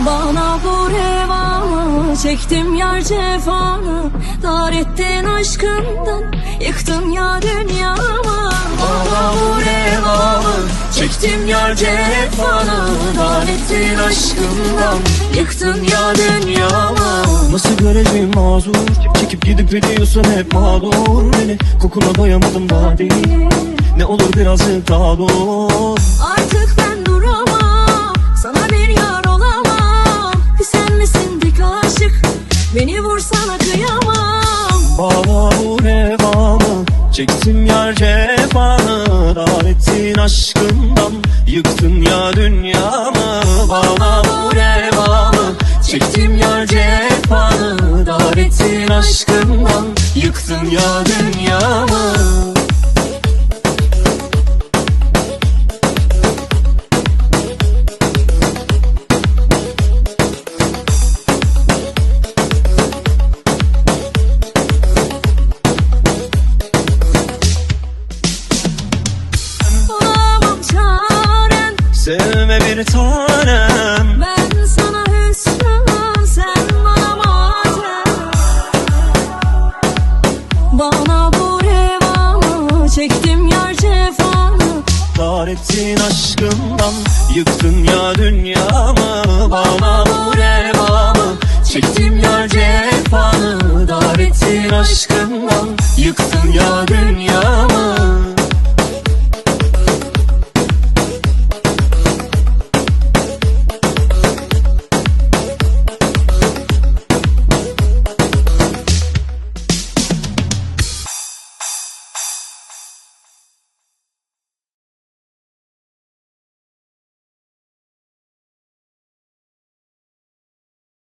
Bana bu revanı çektim yar cefanı Dar ettin aşkından yıktın ya dünyamı. Bana bu revanı çektim yar cefanı Dar ettin aşkından yıktın ya dünyamı. Nasıl göreceğim mazur? Çekip gidip ediyorsun hep mağdur Beni. Kokuna doyamadım daha değil Ne olur birazcık daha dur. Artık ben Beni vursana kıyamam. Bana bu revamı Çektim yar cefanı Dar ettin aşkından Yıktın ya dünyamı. Bana bu revamı Çektim yar cefanı Dar ettin aşkından Yıktın ya dünyamı bir tanem. Ben sana hüsnüm Sen bana matem Bana bu revanı Çektim yar cefanı. Dar ettin aşkından Yıktın ya dünyamı. Bana bu revamı Çektim ya cefanı. Dar ettin dünyamı